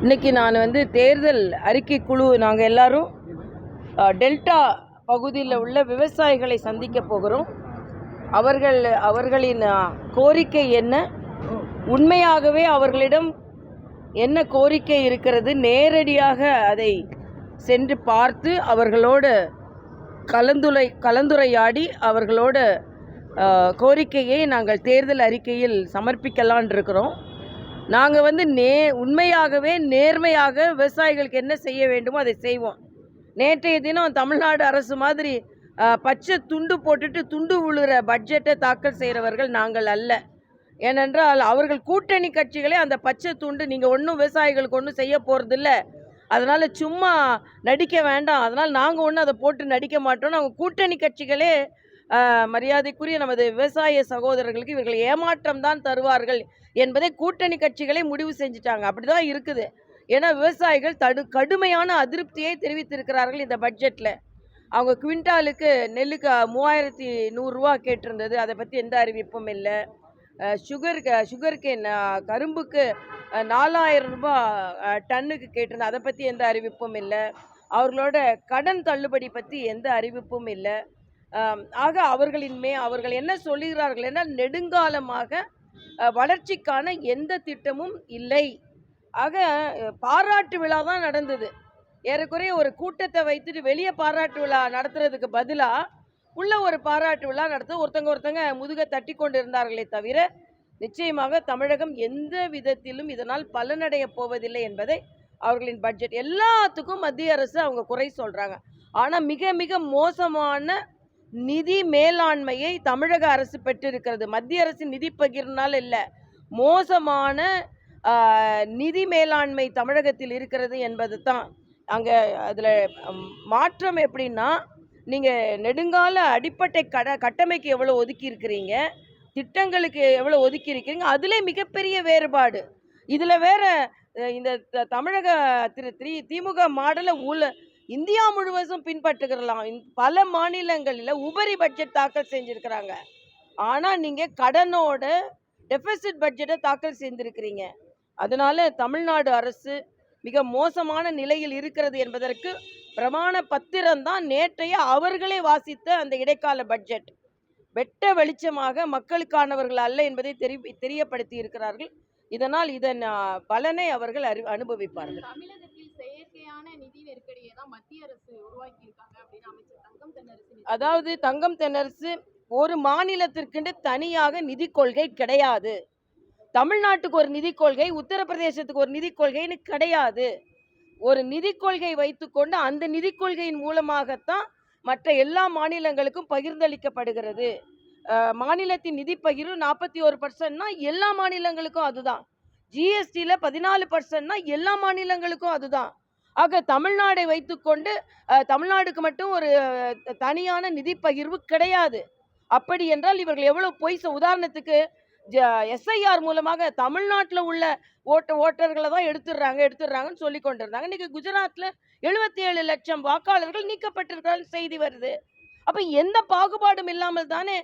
இன்னைக்கு நான் வந்து தேர்தல் அறிக்கை குழு நாங்கள் எல்லாரும் அஹ், டெல்டா பகுதியில் உள்ள விவசாயிகளை சந்திக்க போகிறோம். அவர்கள் அவர்களின் கோரிக்கை என்ன? உண்மையாகவே அவர்களிடம் என்ன கோரிக்கை இருக்கிறது? நேரடியாக அதை சென்று பார்த்து அவர்களோடு கலந்துரை கலந்துரையாடி அவர்களோட கோரிக்கையை நாங்கள் தேர்தல் அறிக்கையில் சமர்ப்பிக்கலான் இருக்கிறோம் நாங்கள் வந்து நே உண்மையாகவே நேர்மையாக விவசாயிகளுக்கு என்ன செய்ய வேண்டுமோ அதை செய்வோம். நேற்றைய தினம் தமிழ்நாடு அரசு மாதிரி பச்சை துண்டு போட்டுட்டு துண்டு விழுற பட்ஜெட்டை தாக்கல் செய்கிறவர்கள் நாங்கள் அல்ல. ஏனென்றால் அவர்கள் கூட்டணி கட்சிகளே அந்த பச்சை துண்டு நீங்கள் ஒன்றும் விவசாயிகளுக்கு ஒன்றும் செய்ய போகிறதில்ல அதனால் சும்மா நடிக்க வேண்டாம். அதனால் நாங்கள் ஒன்றும் அதை போட்டு நடிக்க மாட்டோம் அவங்க கூட்டணி கட்சிகளே மரியாதைக்குரிய நமது விவசாய சகோதரர்களுக்கு இவர்கள் ஏமாற்றம் தான் தருவார்கள் என்பதை கூட்டணி கட்சிகளே முடிவு செஞ்சுட்டாங்க. அப்படி தான் இருக்குது. ஏன்னா விவசாயிகள் தடு கடுமையான அதிருப்தியை தெரிவித்திருக்கிறார்கள் இந்த பட்ஜெட்டில் அவங்க குவிண்டாலுக்கு நெல்லுக்கு மூவாயிரத்தி நூறுரூவா கேட்டிருந்தது. அதை பற்றி எந்த அறிவிப்பும் இல்லை. சுகர் சுகருக்கு கரும்புக்கு நாலாயிரம் ரூபாய் டன்னுக்கு கேட்டிருந்தது அதை பற்றி எந்த அறிவிப்பும் இல்லை. அவர்களோட கடன் தள்ளுபடி பற்றி எந்த அறிவிப்பும் இல்லை. ஆக அவர்களின் மே அவர்கள் என்ன சொல்லுகிறார்கள் என்ன நெடுங்காலமாக வளர்ச்சிக்கான எந்த திட்டமும் இல்லை. ஆக பாராட்டு விழா தான் நடந்தது. ஏறக்குறைய ஒரு கூட்டத்தை வைத்துட்டு வெளியே பாராட்டு விழா நடத்துறதுக்கு பதிலாக உள்ள ஒரு பாராட்டு விழா நடத்த ஒருத்தங்க ஒருத்தங்க முதுக தட்டி கொண்டு இருந்தார்களே தவிர நிச்சயமாக தமிழகம் எந்த விதத்திலும் இதனால் பலனடைய போவதில்லை என்பதை அவர்களின் பட்ஜெட் எல்லாத்துக்கும் மத்திய அரசு அவங்க குறை சொல்கிறாங்க ஆனால் மிக மிக மோசமான நிதி மேலாண்மையை தமிழக அரசு பெற்றிருக்கிறது. மத்திய அரசின் நிதி பகிர்னால் இல்லை. மோசமான நிதி மேலாண்மை தமிழகத்தில் இருக்கிறது என்பது தான் அங்கே அதில் மாற்றம் எப்படின்னா நீங்கள் நெடுங்கால அடிப்படை கட கட்டமைக்கு எவ்வளோ ஒதுக்கி இருக்கிறீங்க திட்டங்களுக்கு எவ்வளோ ஒதுக்கி இருக்கிறீங்க அதிலே மிகப்பெரிய வேறுபாடு. இதில் வேற இந்த த- தமிழக திரு த்ரீ திமுக மாடலை உல இந்தியா முழுவதும் பின்பற்றுகிறலாம். பல மாநிலங்களில் உபரி பட்ஜெட் தாக்கல் செஞ்சுருக்கிறாங்க. ஆனால் நீங்கள் கடனோட டெபிசிட் பட்ஜெட்டை தாக்கல் செஞ்சுருக்கிறீங்க. அதனால தமிழ்நாடு அரசு மிக மோசமான நிலையில் இருக்கிறது என்பதற்கு பிரமாண பத்திரம் தான் நேற்றைய அவர்களே வாசித்த அந்த இடைக்கால பட்ஜெட். வெட்ட வெளிச்சமாக மக்களுக்கானவர்கள் அல்ல என்பதை தெரி தெரியப்படுத்தி இருக்கிறார்கள். இதனால் இதன் பலனை அவர்கள் அறி அனுபவிப்பார்கள். தமிழகத்தில் செயற்கையான நிதி நெருக்கடியை தான் மத்திய அரசு உருவாக்கி இருக்காங்க அப்படின்னு அமைச்சர் தங்கம் தென்னரசு நேற்று அதாவது தங்கம் தென்னரசு ஒரு மாநிலத்திற்கென்று தனியாக நிதி கொள்கை கிடையாது. தமிழ்நாட்டுக்கு ஒரு நிதி கொள்கை உத்தரப்பிரதேசத்துக்கு ஒரு நிதி கொள்கைன்னு கிடையாது. ஒரு நிதி கொள்கை வைத்துக்கொண்டு அந்த நிதி கொள்கையின் மூலமாகத்தான் மற்ற எல்லா மாநிலங்களுக்கும் பகிர்ந்தளிக்கப்படுகிறது. மாநிலத்தின் நிதி பகிர்வு நாற்பத்தி ஒரு பர்சன்ட்னா எல்லா மாநிலங்களுக்கும் அதுதான். ஜிஎஸ்டியில் பதினாலு பர்சன்ட்னா எல்லா மாநிலங்களுக்கும் அதுதான். ஆக தமிழ்நாடை வைத்துக்கொண்டு தமிழ்நாடுக்கு மட்டும் ஒரு தனியான நிதி பகிர்வு கிடையாது. அப்படி என்றால் இவர்கள் எவ்வளோ பொய் உதாரணத்துக்கு எஸ்ஐஆர் மூலமாக தமிழ்நாட்டில் உள்ள ஓட்ட ஓட்டர்களை தான் எடுத்துடுறாங்க எடுத்துடுறாங்கன்னு சொல்லி கொண்டிருந்தாங்க. இன்றைக்கி குஜராத்தில் எழுபத்தி ஏழு லட்சம் வாக்காளர்கள் நீக்கப்பட்டிருக்கிறார்கள் செய்தி வருது. அப்போ எந்த பாகுபாடும் இல்லாமல் தானே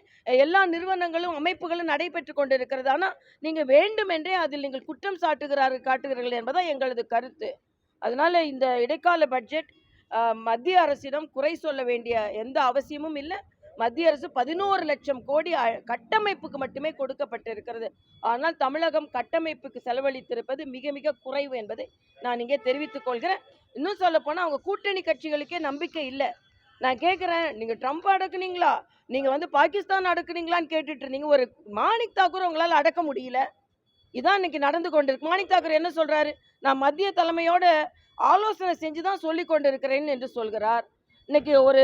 எல்லா நிறுவனங்களும் அமைப்புகளும் நடைபெற்று கொண்டிருக்கிறது. ஆனால் நீங்கள் வேண்டுமென்றே அதில் நீங்கள் குற்றம் சாட்டுகிறார்கள் காட்டுகிறீர்கள் என்பதான் எங்களது கருத்து. அதனால் இந்த இடைக்கால பட்ஜெட் மத்திய அரசிடம் குறை சொல்ல வேண்டிய எந்த அவசியமும் இல்லை. மத்திய அரசு பதினோரு லட்சம் கோடி அ- கட்டமைப்புக்கு மட்டுமே கொடுக்கப்பட்டிருக்கிறது. ஆனால் தமிழகம் கட்டமைப்புக்கு செலவழித்திருப்பது மிக மிக குறைவு என்பதை நான் இங்கே தெரிவித்துக் கொள்கிறேன். இன்னும் சொல்ல போனால் அவங்க கூட்டணி கட்சிகளுக்கே நம்பிக்கை இல்லை. நான் கேட்குறேன் நீங்கள் ட்ரம்ப் அடக்குனீங்களா? நீங்கள் வந்து பாகிஸ்தான் அடக்குனீங்களான்னு கேட்டுட்டு இருந்தீங்க. ஒரு மாணிக் தாக்கூர் உங்களால் அடக்க முடியல. இதான் இன்னைக்கு நடந்து கொண்டிருக்கு. மாணிக் தாக்கூர் என்ன சொல்கிறாரு நான் மத்திய தலைமையோட ஆலோசனை செஞ்சு தான் சொல்லி கொண்டிருக்கிறேன் என்று சொல்கிறார். இன்னைக்கு ஒரு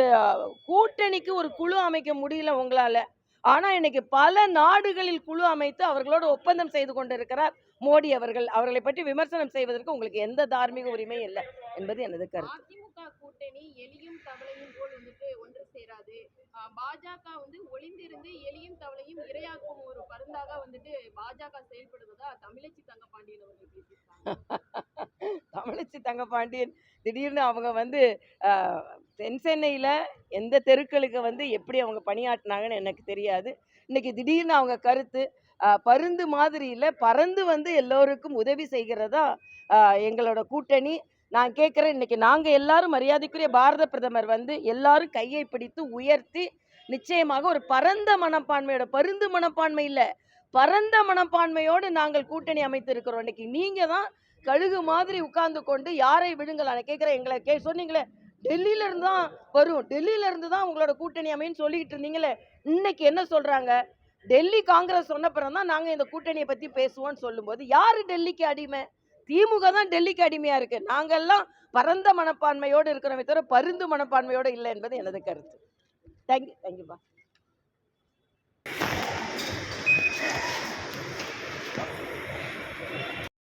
கூட்டணிக்கு ஒரு குழு அமைக்க முடியல உங்களால. ஆனா இன்னைக்கு பல நாடுகளில் குழு அமைத்து அவர்களோடு ஒப்பந்தம் செய்து கொண்டிருக்கிறார் மோடி அவர்கள். அவர்களை பற்றி விமர்சனம் செய்வதற்கு உங்களுக்கு எந்த தார்மீக உரிமையும் இல்லை என்பது எனது கருத்து. கூட்டணி எலியும் தவளையும் போல் வந்துட்டு ஒன்று சேராது. பாஜக வந்து ஒளிந்திருந்து எலியும் தவளையும் இரையாக்கும் ஒரு பருந்தாக வந்துட்டு பாஜக செயல்படுவதா தமிழச்சி தங்கப்பாண்டியன் அவர்கள் தமிழச்சி தங்கப்பாண்டியன் திடீர்னு அவங்க வந்து தென்சென்னையில் தென் சென்னையில் எந்த தெருக்களுக்கு வந்து எப்படி அவங்க பணியாற்றினாங்கன்னு எனக்கு தெரியாது. இன்னைக்கு திடீர்னு அவங்க கருத்து பருந்து மாதிரியில் பறந்து வந்து எல்லோருக்கும் உதவி செய்கிறதா எங்களோட கூட்டணி. நான் கேட்குறேன் இன்றைக்கி நாங்கள் எல்லாரும் மரியாதைக்குரிய பாரத பிரதமர் வந்து எல்லாரும் கையை பிடித்து உயர்த்தி நிச்சயமாக ஒரு பரந்த மனப்பான்மையோட பருந்து மனப்பான்மை இல்லை பரந்த மனப்பான்மையோடு நாங்கள் கூட்டணி அமைத்திருக்கிறோம். இன்னைக்கு நீங்கள் தான் கழுகு மாதிரி உட்கார்ந்து கொண்டு யாரை விழுங்கலான்னு கேட்குறேன் எங்களை கே சொன்னீங்களே டெல்லியில இருந்து தான் வரும். டெல்லியில இருந்து தான் உங்களோட கூட்டணி அமைன்னு சொல்லிக்கிட்டு இருந்தீங்களே இன்னைக்கு என்ன சொல்றாங்க? டெல்லி காங்கிரஸ் சொன்ன பிறகு நாங்கள் இந்த கூட்டணியை பற்றி பேசுவோம்னு சொல்லும்போது யார் டெல்லிக்கு அடிமை? திமுக தான் டெல்லிக்கு அடிமையாக இருக்கு. நாங்கெல்லாம் பரந்த மனப்பான்மையோடு இருக்கிறோமே தவிர பருந்து மனப்பான்மையோடு இல்லை என்பது எனது கருத்து. தேங்க்யூ தேங்க்யூப்பா